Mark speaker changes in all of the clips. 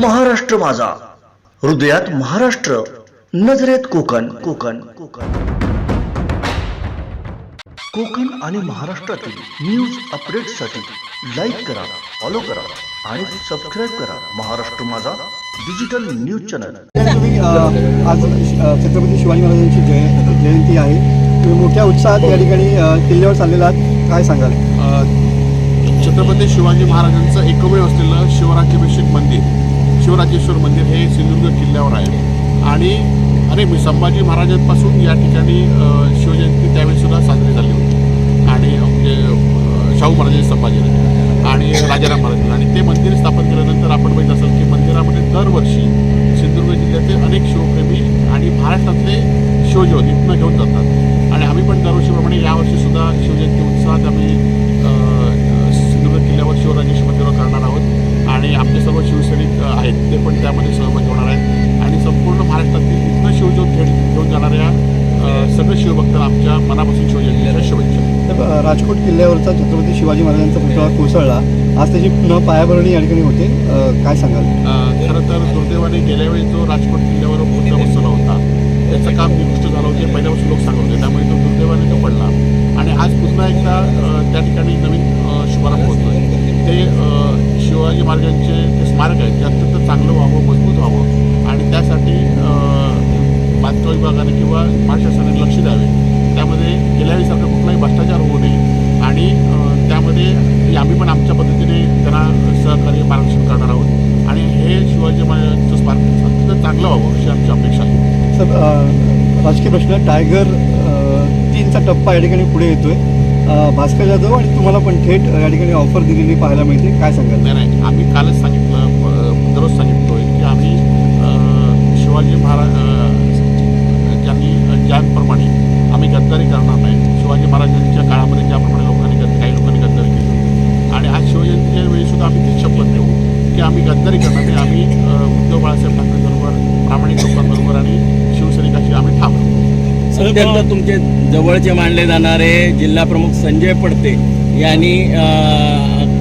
Speaker 1: महाराष्ट्र माझा. हृदयात महाराष्ट्र नजरेत कोकण कोकण कोकण. कोकण आणि महाराष्ट्रातील न्यूज अपडेटसाठी लाईक करा फॉलो करा आणि सबस्क्राईब करा महाराष्ट्र माझा डिजिटल न्यूज चॅनल
Speaker 2: आज छत्रपती शिवाजी महाराजांची जय जयंती आहे. तुम्ही मोठ्या उत्साहात या ठिकाणी किल्ल्यावर चाललेला आहात. काय सांगाल?
Speaker 3: छत्रपती शिवाजी महाराजांचं एकमेव असलेलं शिवराज्याभिषेक मंदिर. शिवराजेश्वर मंदिर हे सिंधुदुर्ग किल्ल्यावर आहे. आणि अरे मी संभाजी महाराजांपासून या ठिकाणी शिवजयंती त्यावेळीसुद्धा साजरी झाली होती. आणि म्हणजे शाहू महाराजांचे संभाजी आणि राजाराम महाराज. आणि ते मंदिर स्थापन केल्यानंतर आपण माहीत असाल की मंदिरामध्ये दरवर्षी सिंधुदुर्ग जिल्ह्यातील अनेक शिवप्रेमी आणि महाराष्ट्रातले शिवजीवन इथनं घेऊन जातात. आणि आम्ही पण दरवर्षीप्रमाणे यावर्षीसुद्धा शिवजयंती उत्साहात आम्ही सिंधुदुर्ग किल्ल्यावर शिवराजेश्वर मंदिरावर करणार आहोत. आणि आमचे सर्व शिवसैनिक आहेत ते पण त्यामध्ये सहभागी होणार आहेत. आणि संपूर्ण महाराष्ट्रातील इथनं शिवज्योत घेऊन घेऊन जाणाऱ्या सगळे शिवभक्तांना आमच्या मनापासून शिवजयंतीच्या शुभेच्छा.
Speaker 2: राजकोट किल्ल्यावरचा छत्रपती शिवाजी महाराजांचा पुतळा कोसळला. आज त्याची पुन्हा पायाभरणी या ठिकाणी होते. काय सांगाल?
Speaker 3: खरं तर दुर्दैवाने गेल्या वेळी जो राजकोट किल्ल्यावर पुतळा बसवला होता त्याचं काम निकृष्ट झालं होते पहिल्यापासून लोक सांगत होते. त्यामुळे तो दुर्दैवाने तो पडला. आणि आज पुन्हा एकदा त्या ठिकाणी नवीन शुभारंभ होतोय. ते महामार्गांचे जे स्मारक आहेत ते अत्यंत चांगलं व्हावं मजबूत व्हावं. आणि त्यासाठी बांधकाम विभागाने किंवा प्रशासनाने लक्ष द्यावे. त्यामध्ये गेल्या वेळीसारखा कुठलाही भ्रष्टाचार होऊ नये. आणि त्यामध्ये आम्ही पण आमच्या पद्धतीने त्यांना सहकार्य मार्गदर्शन करणार आहोत. आणि हे शिवाजी महाराजांचं स्मारक अत्यंत चांगलं व्हावं अशी आमची अपेक्षा आहे.
Speaker 2: सर राजकीय प्रश्न टायगर तीनचा टप्पा या ठिकाणी पुढे येतोय. आहे भास्कर जाधव आणि तुम्हाला पण थेट या ठिकाणी ऑफर दिलेली पाहायला मिळते. काय सांगाल?
Speaker 3: नाही नाही. आम्ही कालच सांगितलं दररोज सांगितलोय की आम्ही शिवाजी महाराज ज्यांनी ज्याप्रमाणे आम्ही गद्दारी करणार नाही शिवाजी महाराजांच्या काळामध्ये ज्याप्रमाणे लोकांनी गद्द काही लोकांनी गद्दारी केली. आणि आज शिवजयंतीच्या वेळी सुद्धा आम्ही तीच शपथ देऊ की आम्ही गद्दारी करणार नाही. आम्ही उद्धव बाळासाहेब ठाकरेंबरोबर प्रामाणिक लोकांबरोबर आणि शिवसैनिकाशी आम्ही थांबलो
Speaker 4: अत्यंत तुमचे जवळचे मानले जाणारे जिल्हा प्रमुख संजय पडते यांनी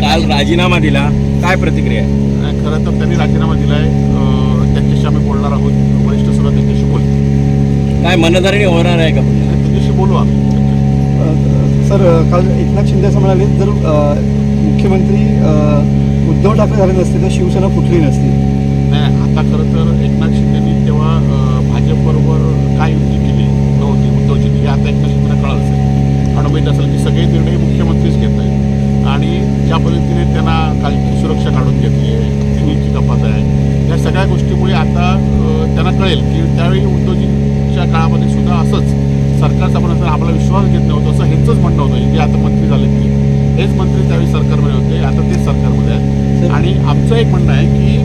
Speaker 4: काल राजीनामा दिला. काय प्रतिक्रिया आहे?
Speaker 3: खरं तर त्यांनी राजीनामा दिला आहे त्यांच्याशी आम्ही बोलणार आहोत. वरिष्ठ सुद्धा त्यांच्याशी बोलतील.
Speaker 4: काय मनधरणी होणार आहे का?
Speaker 3: त्यांच्याशी बोलू आम्ही.
Speaker 2: सर काल एकनाथ शिंदे असं म्हणाले जर मुख्यमंत्री उद्धव ठाकरे झाले नसते तर शिवसेना फुटली नसती?
Speaker 3: नाही आता खरं तर एकनाथ शिंदेनी तेव्हा अं, भाजपबरोबर काय युती केली नव्हती उद्धवची हे आता एकनाथ शिंदेला कळलं असेल आणि माहीत असेल की सगळे निर्णय मुख्यमंत्रीच घेत आहेत आणि ज्या पद्धतीने त्यांना कालची सुरक्षा काढून घेतली आहे तिन्हीची कपात आहे. या सगळ्या गोष्टीमुळे आता त्यांना कळेल की त्यावेळी उद्धवजींच्या काळामध्ये सुद्धा असंच सरकारचा आपण असं आम्हाला विश्वास घेत नव्हतं असं ह्यांचंच म्हणणं होतं जे आता मंत्री झाले ते. हेच मंत्री त्यावेळी सरकारमध्ये होते आता तेच सरकारमध्ये आहेत आणि आमचं एक म्हणणं आहे की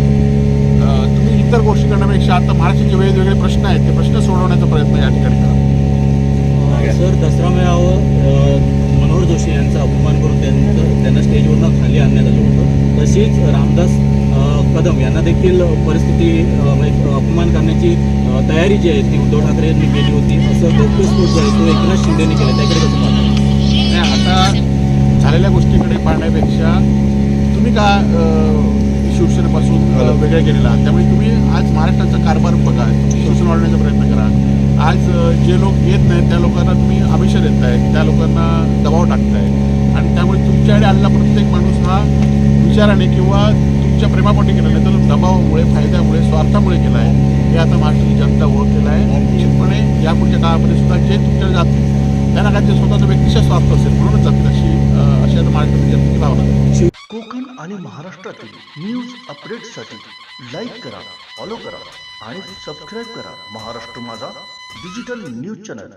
Speaker 3: तुम्ही इतर गोष्टी करण्यापेक्षा आता महाराष्ट्राचे वेगवेगळे प्रश्न आहेत ते प्रश्न सोडवण्याचा प्रयत्न या ठिकाणी करा.
Speaker 5: कदम यांना देखील परिस्थिती म्हणजे अपमान करण्याची तयारी जी आहे ती उद्धव ठाकरे यांनी केली होती असं गौप्यस्फोट जो आहे तो एकनाथ शिंदेने केला. त्याकडे कसं पाहता?
Speaker 3: नाही आता झालेल्या गोष्टीकडे पाहण्यापेक्षा तुम्ही का शिवसेनेपासून अ, वेगळे गेलेला आहात? त्यामुळे तुम्ही आज महाराष्ट्राचा कारभार बघा शिवसेना वाढवण्याचा प्रयत्न करा. आज जे लोक येत नाहीत त्या लोकांना तुम्ही आमिष देत आहेत त्या लोकांना दबाव टाकताय. आणि त्यामुळे तुमच्याकडे आलेला प्रत्येक माणूस हा विचाराने किंवा तुमच्या प्रेमापोटी केलं नाही तर दबावामुळे फायद्यामुळे स्वार्थामुळे केला आहे. हे आता महाराष्ट्राची जनता ओळखलेलं आहे. निश्चितपणे या पुढच्या काळामध्ये सुद्धा जे तुमच्या जातील त्यांना काय ते स्वतःचा व्यक्तिशा स्वार्थ असेल. म्हणूनच जातील अशी अशी आता महाराष्ट्रातील जनतेची भावना
Speaker 1: कोकण आणि महाराष्ट्रातील न्यूज अपडेटसाठी लाईक करा फॉलो करा आणि सबस्क्राईब करा महाराष्ट्र माझा डिजिटल न्यूज चॅनल